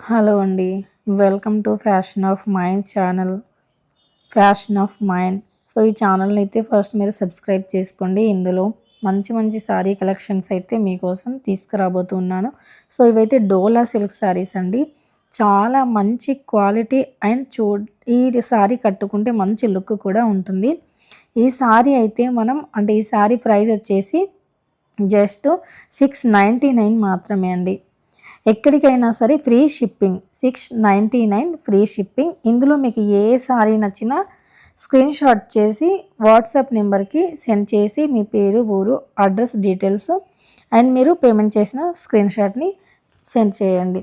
Hello అండి. Welcome to fashion of mind channel. Fashion of mind. So ఈ ఛానల్ని అయితే ఫస్ట్ మీరు సబ్స్క్రైబ్ చేసుకోండి. ఇందులో మంచి మంచి శారీ కలెక్షన్స్ అయితే మీకోసం తీసుకురాబోతున్నాను సో ఇవైతే డోలా సిల్క్ శారీస్ అండి. చాలా మంచి క్వాలిటీ అండ్ చూ ఈ శారీ కట్టుకుంటే మంచి లుక్ కూడా ఉంటుంది. ఈ శారీ అయితే మనం అంటే ఈ శారీ ప్రైస్ వచ్చేసి జస్ట్ సిక్స్ నైంటీ నైన్ మాత్రమే అండి. ఎక్కడికైనా సరే free shipping six ninety nine free shipping. ఇందులో మీకు ఏ సారీ నచ్చినా స్క్రీన్ షాట్ చేసి వాట్సాప్ నెంబర్కి సెండ్ చేసి మీ పేరు ఊరు అడ్రస్ డీటెయిల్స్ అండ్ మీరు పేమెంట్ చేసిన స్క్రీన్ షాట్ని సెండ్ చేయండి.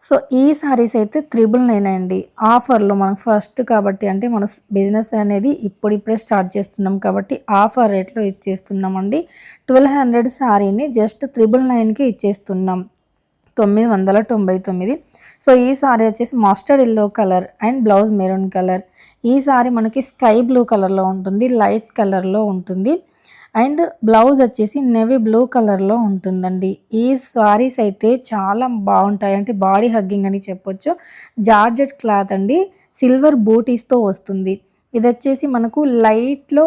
సో ఈ సారీస్ అయితే త్రిబుల్ నైన్ అండి. ఆఫర్లో మనం ఫస్ట్ కాబట్టి అంటే మన బిజినెస్ అనేది ఇప్పుడిప్పుడే స్టార్ట్ చేస్తున్నాం కాబట్టి ఆఫర్ రేట్లో ఇచ్చేస్తున్నామండి. ట్వెల్వ్ హండ్రెడ్ శారీని జస్ట్ త్రిబుల్ నైన్కి ఇచ్చేస్తున్నాం. తొమ్మిది వందల తొంభై తొమ్మిది. సో ఈ సారీ వచ్చేసి mustard yellow colour and blouse maroon colour. ఈ సారీ మనకి స్కై బ్లూ కలర్లో ఉంటుంది లైట్ కలర్లో ఉంటుంది. అండ్ బ్లౌజ్ వచ్చేసి నెవీ బ్లూ కలర్లో ఉంటుందండి. ఈ సారీస్ అయితే చాలా బాగుంటాయి. అంటే బాడీ హగ్గింగ్ అని చెప్పొచ్చు. జార్జెట్ క్లాత్ అండి. సిల్వర్ బూటీస్తో వస్తుంది. ఇది వచ్చేసి మనకు లైట్లో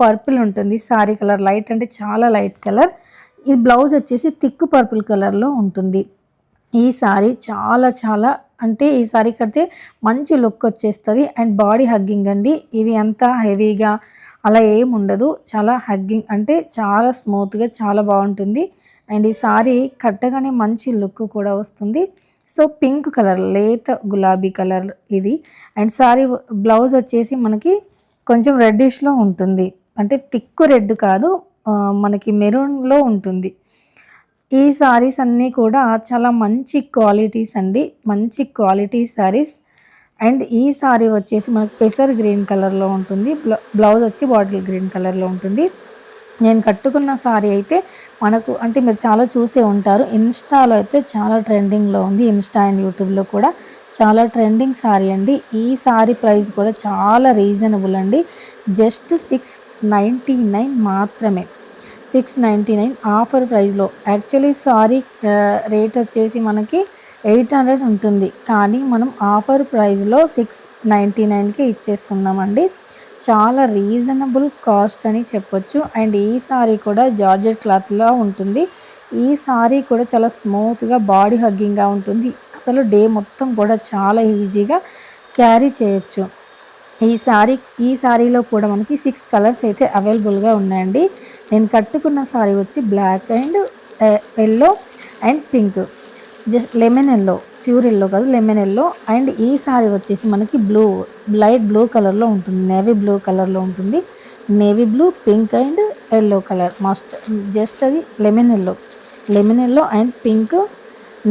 పర్పుల్ ఉంటుంది సారీ కలర్. లైట్ అంటే చాలా లైట్ కలర్. ఈ బ్లౌజ్ వచ్చేసి థిక్ పర్పుల్ కలర్లో ఉంటుంది. ఈ సారీ చాలా చాలా అంటే ఈ సారీ కడితే మంచి లుక్ వచ్చేస్తుంది. అండ్ బాడీ హగ్గింగ్ అండి. ఇది అంత హెవీగా అలా ఏం ఉండదు. చాలా హగ్గింగ్ అంటే చాలా స్మూత్గా చాలా బాగుంటుంది. అండ్ ఈ సారీ కట్టగానే మంచి లుక్ కూడా వస్తుంది. సో పింక్ కలర్ లేత గులాబీ కలర్ ఇది. అండ్ సారీ బ్లౌజ్ వచ్చేసి మనకి కొంచెం రెడ్డిష్లో ఉంటుంది. అంటే థిక్ రెడ్ కాదు మనకి మెరూన్లో ఉంటుంది. ఈ సారీస్ అన్నీ కూడా చాలా మంచి క్వాలిటీస్ అండి. మంచి క్వాలిటీ సారీస్ అండ్ ఈ సారీ వచ్చేసి మనకు పెసర్ గ్రీన్ కలర్లో ఉంటుంది. బ్లౌజ్ వచ్చి బాటిల్ గ్రీన్ కలర్లో ఉంటుంది. నేను కట్టుకున్న సారీ అయితే మనకు అంటే మీరు చాలా చూసే ఉంటారు. ఇన్స్టాలో అయితే చాలా ట్రెండింగ్లో ఉంది. ఇన్స్టా అండ్ యూట్యూబ్లో కూడా చాలా ట్రెండింగ్ సారీ అండి. ఈ సారీ ప్రైస్ కూడా చాలా రీజనబుల్ అండి. జస్ట్ సిక్స్ నైంటీ నైన్ మాత్రమే. సిక్స్ నైంటీ నైన్ ఆఫర్ ప్రైస్లో. యాక్చువల్లీ సారీ రేట్ వచ్చేసి మనకి ఎయిట్ హండ్రెడ్ ఉంటుంది. కానీ మనం ఆఫర్ ప్రైస్లో సిక్స్ నైంటీ నైన్కి ఇచ్చేస్తున్నామండి. చాలా రీజనబుల్ కాస్ట్ అని చెప్పొచ్చు. అండ్ ఈ సారీ కూడా జార్జెట్ క్లాత్లో ఉంటుంది. ఈ సారీ కూడా చాలా స్మూత్గా బాడీ హగ్గింగ్గా ఉంటుంది. అసలు డే మొత్తం కూడా చాలా ఈజీగా క్యారీ చేయొచ్చు. ఈ సారీ ఈ శారీలో కూడా మనకి సిక్స్ కలర్స్ అయితే అవైలబుల్గా ఉన్నాయండి. నేను కట్టుకున్న శారీ వచ్చి black and yellow and pink just lemon yellow pure yellow కాదు లెమన్ ఎల్లో అండ్ ఈ సారీ వచ్చేసి మనకి బ్లూ లైట్ బ్లూ కలర్లో ఉంటుంది. నేవీ బ్లూ కలర్లో ఉంటుంది. Navy blue pink and yellow colour must just అది lemon yellow lemon yellow and pink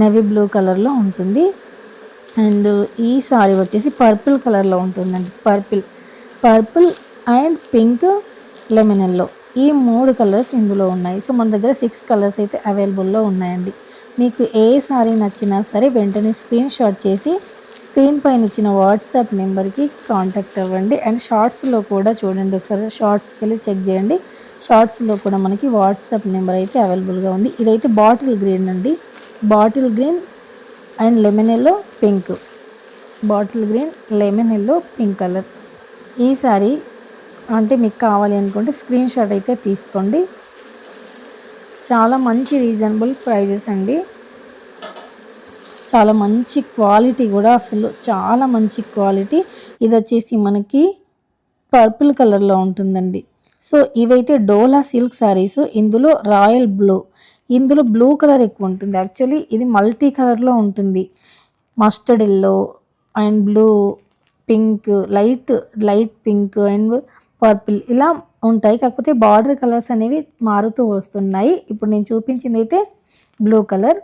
navy blue కలర్లో ఉంటుంది. అండ్ ఈ సారీ వచ్చేసి పర్పుల్ కలర్లో ఉంటుందండి purple. Purple and pink lemon yellow ఈ మూడు కలర్స్ ఇందులో ఉన్నాయి. సో మన దగ్గర సిక్స్ కలర్స్ అయితే అవైలబుల్లో ఉన్నాయండి. మీకు ఏ సారీ నచ్చినా సరే వెంటనే స్క్రీన్ షాట్ చేసి స్క్రీన్ పైన ఇచ్చిన వాట్సాప్ నెంబర్కి కాంటాక్ట్ అవ్వండి. అండ్ షార్ట్స్లో కూడా చూడండి ఒకసారి షార్ట్స్కి వెళ్ళి చెక్ చేయండి. షార్ట్స్లో కూడా మనకి వాట్సాప్ నెంబర్ అయితే అవైలబుల్గా ఉంది. ఇదైతే బాటిల్ గ్రీన్ అండి. Bottle green and lemon yellow pink. Bottle green lemon yellow pink colour. ఈ సారీ అంటే మీకు కావాలి అనుకుంటే స్క్రీన్ షాట్ అయితే తీసుకోండి. చాలా మంచి రీజనబుల్ ప్రైజెస్ అండి. చాలా మంచి క్వాలిటీ కూడా అసలు చాలా మంచి క్వాలిటీ. ఇది వచ్చేసి మనకి పర్పుల్ కలర్లో ఉంటుందండి. సో ఇవైతే డోలా సిల్క్ శారీస్ ఇందులో రాయల్ బ్లూ. ఇందులో బ్లూ కలర్ ఎక్కువ ఉంటుంది. యాక్చువల్లీ ఇది మల్టీ కలర్లో ఉంటుంది. Mustard yellow and blue pink light light pink and purple ఇలా ఉంటాయి. కాకపోతే బార్డర్ కలర్స్ అనేవి మారుతూ వస్తున్నాయి. ఇప్పుడు నేను చూపించింది అయితే బ్లూ కలర్.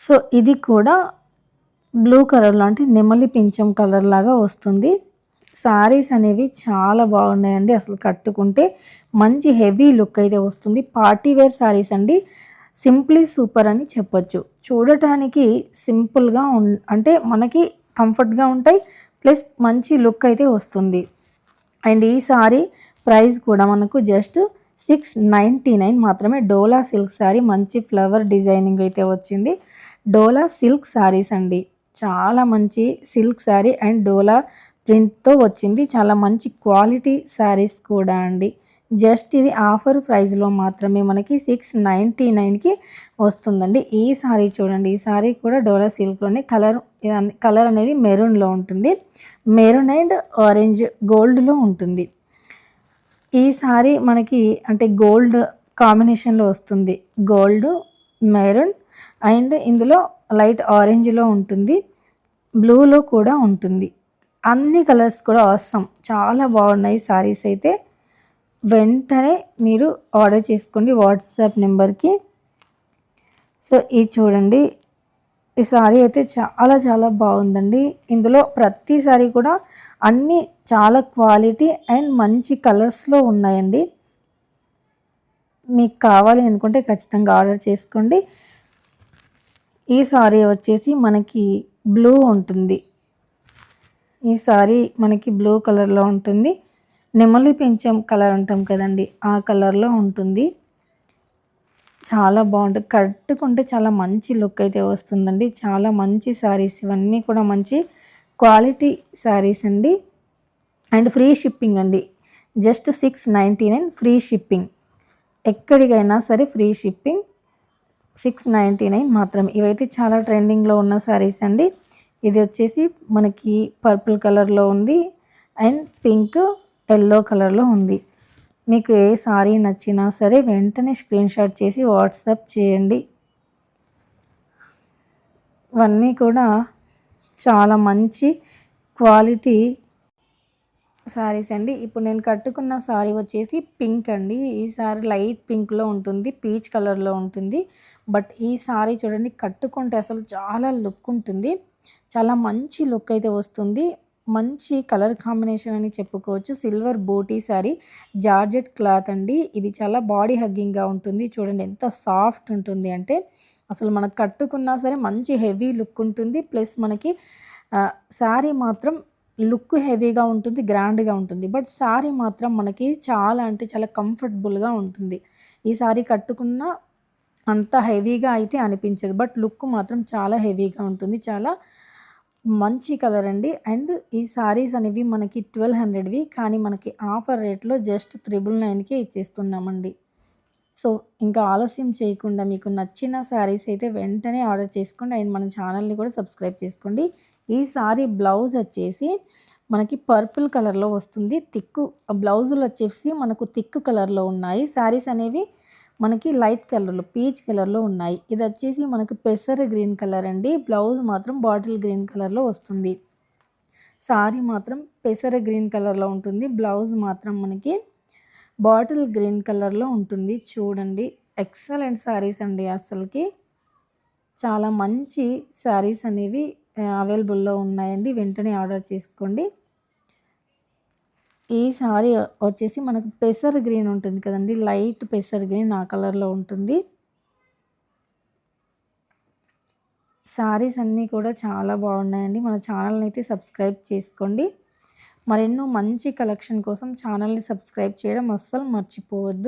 సో ఇది కూడా బ్లూ కలర్లో అంటే నెమలి పింఛం కలర్ లాగా వస్తుంది. శారీస్ అనేవి చాలా బాగున్నాయండి. అసలు కట్టుకుంటే మంచి హెవీ లుక్ అయితే వస్తుంది. పార్టీ వేర్ శారీస్ అండి. సింప్లీ సూపర్ అని చెప్పొచ్చు. చూడటానికి సింపుల్గా అంటే మనకి కంఫర్ట్గా ఉంటాయి. ప్లస్ మంచి లుక్ అయితే వస్తుంది. అండ్ ఈ సారీ ప్రైస్ కూడా మనకు జస్ట్ సిక్స్ నైంటీ నైన్ మాత్రమే. డోలా సిల్క్ శారీ మంచి ఫ్లవర్ డిజైనింగ్ అయితే వచ్చింది. డోలా సిల్క్ శారీస్ అండి. చాలా మంచి సిల్క్ శారీ అండ్ డోలా ప్రింట్తో వచ్చింది. చాలా మంచి క్వాలిటీ శారీస్ కూడా అండి. జస్ట్ ఇది ఆఫర్ ప్రైస్లో మాత్రమే మనకి సిక్స్ నైంటీ నైన్కి వస్తుందండి. ఈ సారీ చూడండి. ఈ సారీ కూడా డోలా సిల్క్లోనే కలర్ కలర్ అనేది మెరూన్లో ఉంటుంది. మెరూన్ అండ్ ఆరెంజ్ గోల్డ్లో ఉంటుంది. ఈ సారీ మనకి అంటే గోల్డ్ కాంబినేషన్లో వస్తుంది. గోల్డ్ మెరూన్ అండ్ ఇందులో లైట్ ఆరెంజ్లో ఉంటుంది. బ్లూలో కూడా ఉంటుంది. అన్ని కలర్స్ కూడా అవసరం. చాలా బాగున్నాయి సారీస్ అయితే. వెంటనే మీరు ఆర్డర్ చేసుకోండి వాట్సాప్ నెంబర్కి. సో ఇది చూడండి. ఈ సారీ అయితే చాలా చాలా బాగుందండి. ఇందులో ప్రతి సారీ కూడా అన్నీ చాలా క్వాలిటీ అండ్ మంచి కలర్స్లో ఉన్నాయండి. మీకు కావాలి అనుకుంటే ఖచ్చితంగా ఆర్డర్ చేసుకోండి. ఈ సారీ వచ్చేసి మనకి బ్లూ ఉంటుంది. ఈ సారీ మనకి బ్లూ కలర్లో ఉంటుంది. నెమలి పెంచం కలర్ అంటాం కదండి ఆ కలర్లో ఉంటుంది. చాలా బాగుంటుంది. కట్టుకుంటే చాలా మంచి లుక్ అయితే వస్తుందండి. చాలా మంచి శారీస్ ఇవన్నీ కూడా మంచి క్వాలిటీ శారీస్ అండి. అండ్ ఫ్రీ షిప్పింగ్ అండి. Just six ninety nine free shipping. ఎక్కడికైనా సరే free shipping. Six ninety nine మాత్రమే. ఇవైతే చాలా ట్రెండింగ్లో ఉన్న శారీస్ అండి. ఇది వచ్చేసి మనకి పర్పుల్ కలర్లో ఉంది అండ్ పింక్ ఎల్లో కలర్లో ఉంది. మీకు ఏ సారీ నచ్చినా సరే వెంటనే స్క్రీన్షాట్ చేసి వాట్సాప్ చేయండి. ఇవన్నీ కూడా చాలా మంచి క్వాలిటీ సారీస్ అండి. ఇప్పుడు నేను కట్టుకున్న శారీ వచ్చేసి పింక్ అండి. ఈ సారీ లైట్ పింక్లో ఉంటుంది పీచ్ కలర్లో ఉంటుంది. బట్ ఈ సారీ చూడండి కట్టుకుంటే అసలు చాలా లుక్ ఉంటుంది. చాలా మంచి లుక్ అయితే వస్తుంది. మంచి కలర్ కాంబినేషన్ అని చెప్పుకోవచ్చు. సిల్వర్ బోటీ శారీ జార్జెట్ క్లాత్ అండి. ఇది చాలా బాడీ హగ్గింగ్గా ఉంటుంది. చూడండి ఎంత సాఫ్ట్ ఉంటుంది అంటే అసలు మనకు కట్టుకున్నా సరే మంచి హెవీ లుక్ ఉంటుంది. ప్లస్ మనకి శారీ మాత్రం లుక్ హెవీగా ఉంటుంది గ్రాండ్గా ఉంటుంది. బట్ శారీ మాత్రం మనకి చాలా అంటే చాలా కంఫర్టబుల్గా ఉంటుంది. ఈ శారీ కట్టుకున్న అంత హెవీగా అయితే అనిపించదు. బట్ లుక్ మాత్రం చాలా హెవీగా ఉంటుంది. చాలా మంచి కలర్ అండి. అండ్ ఈ సారీస్ అనేవి మనకి ట్వెల్వ్ హండ్రెడ్వి కానీ మనకి ఆఫర్ రేట్లో జస్ట్ త్రిబుల్ నైన్కే ఇచ్చేస్తున్నామండి. సో ఇంకా ఆలస్యం చేయకుండా మీకు నచ్చిన శారీస్ అయితే వెంటనే ఆర్డర్ చేసుకోండి. అండ్ మన ఛానల్ని కూడా సబ్స్క్రైబ్ చేసుకోండి. ఈ సారీ బ్లౌజ్ వచ్చేసి మనకి పర్పుల్ కలర్లో వస్తుంది. తిక్కు బ్లౌజులు వచ్చేసి మనకు తిక్కు కలర్లో ఉన్నాయి. శారీస్ అనేవి మనకి లైట్ కలర్లో పీచ్ కలర్లో ఉన్నాయి. ఇది వచ్చేసి మనకి పెసర గ్రీన్ కలర్ అండి. బ్లౌజ్ మాత్రం బాటిల్ గ్రీన్ కలర్లో వస్తుంది. సారీ మాత్రం పెసర గ్రీన్ కలర్లో ఉంటుంది. బ్లౌజ్ మాత్రం మనకి బాటిల్ గ్రీన్ కలర్లో ఉంటుంది. చూడండి. ఎక్సలెంట్ శారీస్ అండి అసలుకి చాలా మంచి శారీస్ అనేవి అవైలబుల్లో ఉన్నాయండి. వెంటనే ఆర్డర్ చేసుకోండి. ఈ సారీ వచ్చేసి మనకు పెసర్ గ్రీన్ ఉంటుంది కదండి. లైట్ పెసర్ గ్రీన్ ఆ కలర్లో ఉంటుంది. శారీస్ అన్నీ కూడా చాలా బాగున్నాయండి. మన ఛానల్ని అయితే సబ్స్క్రైబ్ చేసుకోండి. మరెన్నో మంచి కలెక్షన్ కోసం ఛానల్ని సబ్స్క్రైబ్ చేయడం అస్సలు మర్చిపోవద్దు.